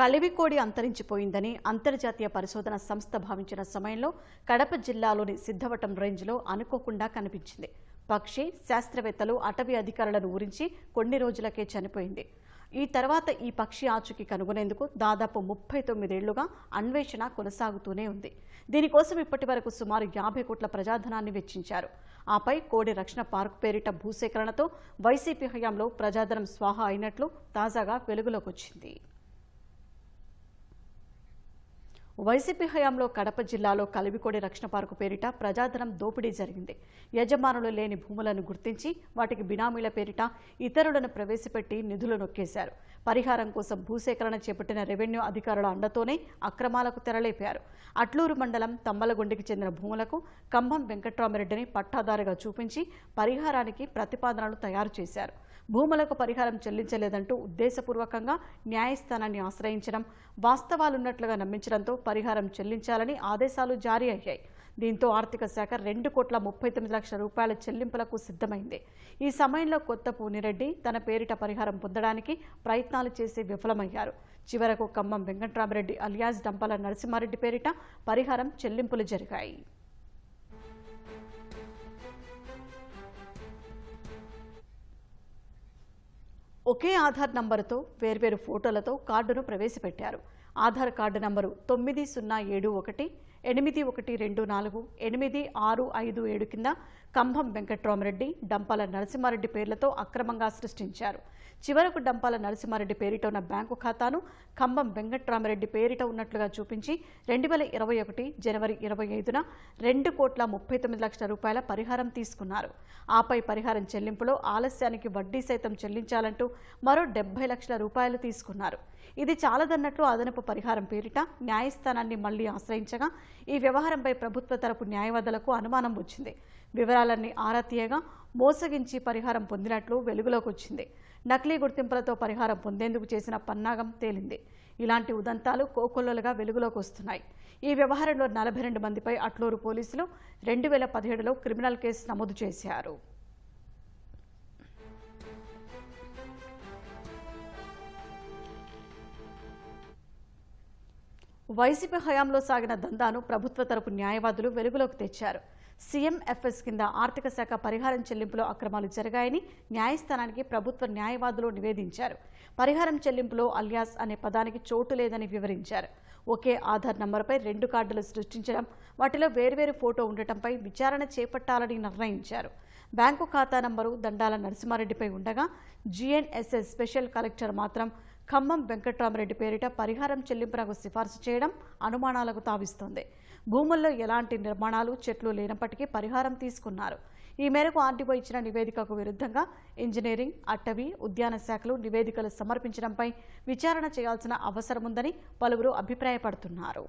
కలివికోడి అంతరించిపోయిందని అంతర్జాతీయ పరిశోధన సంస్థ భావించిన సమయంలో కడప జిల్లాలోని సిద్ధవటం రేంజ్లో అనుకోకుండా కనిపించింది. పక్షి శాస్త్రవేత్తలు అటవీ అధికారులను ఊరించి కొన్ని రోజులకే చనిపోయింది. ఈ తర్వాత ఈ పక్షి ఆచూకీ కనుగొనేందుకు దాదాపు ముప్పై తొమ్మిదేళ్ళుగా అన్వేషణ కొనసాగుతూనే ఉంది. దీనికోసం ఇప్పటి వరకు సుమారు యాభై కోట్ల ప్రజాధనాన్ని వెచ్చించారు. ఆపై కోడి రక్షణ పార్క్ పేరిట భూసేకరణతో వైసీపీ హయాంలో ప్రజాధనం స్వాహా అయినట్లు తాజాగా వెలుగులోకి వచ్చింది. వైసీపీ హయాంలో కడప జిల్లాలో కలివికోడి రక్షణ పార్కు పేరిట ప్రజాధనం దోపిడీ జరిగింది. యజమానులు లేని భూములను గుర్తించి వాటికి బినామీల పేరిట ఇతరులను ప్రవేశపెట్టి నిధులు నొక్కేశారు. పరిహారం కోసం భూసేకరణ చేపట్టిన రెవెన్యూ అధికారుల అండతోనే అక్రమాలకు తెరలేపారు. అట్లూరు మండలం తమ్మలగొండికి చెందిన భూములకు కంభం వెంకట్రామరెడ్డిని పట్టాదారుగా చూపించి పరిహారానికి ప్రతిపాదనలు తయారు చేశారు. భూములకు పరిహారం చెల్లించలేదంటూ ఉద్దేశపూర్వకంగా న్యాయస్థానాన్ని ఆశ్రయించడం వాస్తవాలున్నట్లుగా నమ్మించడంతో పరిహారం చెల్లించాలని ఆదేశాలు జారీ అయ్యాయి. దీంతో ఆర్థిక శాఖ రెండు కోట్ల ముప్పై తొమ్మిది లక్షల రూపాయల చెల్లింపులకు సిద్ధమైంది. ఈ సమయంలో కొత్త పూనిరెడ్డి తన పేరిట పరిహారం పొందడానికి ప్రయత్నాలు చేసి విఫలమయ్యారు. చివరకు ఖమ్మం వెంకట్రామరెడ్డి అలియాస్ డంపల నరసింహారెడ్డి పేరిట పరిహారం చెల్లింపులు జరిగాయి. ఒకే ఆధార్ నంబరుతో వేర్వేరు ఫోటోలతో కార్డును ప్రవేశపెట్టారు. ఆధార్ కార్డు నంబరు తొమ్మిది సున్నా ఏడు ఒకటి ఎనిమిది ఒకటి రెండు నాలుగు ఎనిమిది ఆరు ఐదు ఏడు కింద కంభం వెంకట్రామరెడ్డి డంపాల నరసింహారెడ్డి పేర్లతో అక్రమంగా సృష్టించారు. చివరకు డంపాల నరసింహారెడ్డి పేరిట ఉన్న బ్యాంకు ఖాతాను ఖమ్మం వెంకట్రామరెడ్డి పేరిట ఉన్నట్లుగా చూపించి రెండు వేల ఇరవై ఒకటి జనవరి ఇరవై ఐదున రెండు కోట్ల ముప్పై తొమ్మిది లక్షల రూపాయల పరిహారం తీసుకున్నారు. ఆపై పరిహారం చెల్లింపులో ఆలస్యానికి వడ్డీ సైతం చెల్లించాలంటూ మరో డెబ్బై లక్షల రూపాయలు తీసుకున్నారు. ఇది చాలదన్నట్లు అదనపు పరిహారం పేరిట న్యాయస్థానాన్ని మళ్ళీ ఆశ్రయించగా ఈ వ్యవహారంపై ప్రభుత్వ తరపు న్యాయవాదులకు అనుమానం వచ్చింది. వివరాలన్నీ ఆరా తీయగా మోసగించి పరిహారం పొందినట్లు వెలుగులోకి వచ్చింది. నకిలీ గుర్తింపులతో పరిహారం పొందేందుకు చేసిన పన్నాగం తేలింది. ఇలాంటి ఉదంతాలు కోకొల్లలుగా వెలుగులోకి వస్తున్నాయి. ఈ వ్యవహారంలో నలభై రెండు మందిపై అట్లూరు పోలీసులు రెండు వేల పదిహేడులో క్రిమినల్ కేసు నమోదు చేశారు. వైసీపీ హయాంలో సాగిన దందాను ప్రభుత్వ తరపు న్యాయవాదులు వెలుగులోకి తెచ్చారు. సీఎంఎఫ్ఎస్ కింద ఆర్థిక శాఖ పరిహారం చెల్లింపులో అక్రమాలు జరిగాయని న్యాయస్థానానికి ప్రభుత్వ న్యాయవాదులు నివేదించారు. పరిహారం చెల్లింపులో అలియాస్ అనే పదానికి చోటు లేదని వివరించారు. ఒకే ఆధార్ నంబర్పై రెండు కార్డులు సృష్టించడం వాటిలో వేర్వేరు ఫోటో ఉండటంపై విచారణ చేపట్టాలని నిర్ణయించారు. బ్యాంకు ఖాతా నంబరు దండాల నరసింహారెడ్డిపై ఉండగా జీఎన్ఎస్ఎస్ స్పెషల్ కలెక్టర్ మాత్రం ఖమ్మం వెంకట్రామరెడ్డి పేరిట పరిహారం చెల్లింపునకు సిఫార్సు చేయడం అనుమానాలకు తావిస్తోంది. భూముల్లో ఎలాంటి నిర్మాణాలు చెట్లు లేనప్పటికీ పరిహారం తీసుకున్నారు. ఈ మేరకు ఆర్డీఓ ఇచ్చిన నివేదికకు విరుద్ధంగా ఇంజనీరింగ్ అటవీ ఉద్యాన శాఖలు నివేదికలు సమర్పించడంపై విచారణ చేయాల్సిన అవసరముందని పలువురు అభిప్రాయపడుతున్నారు.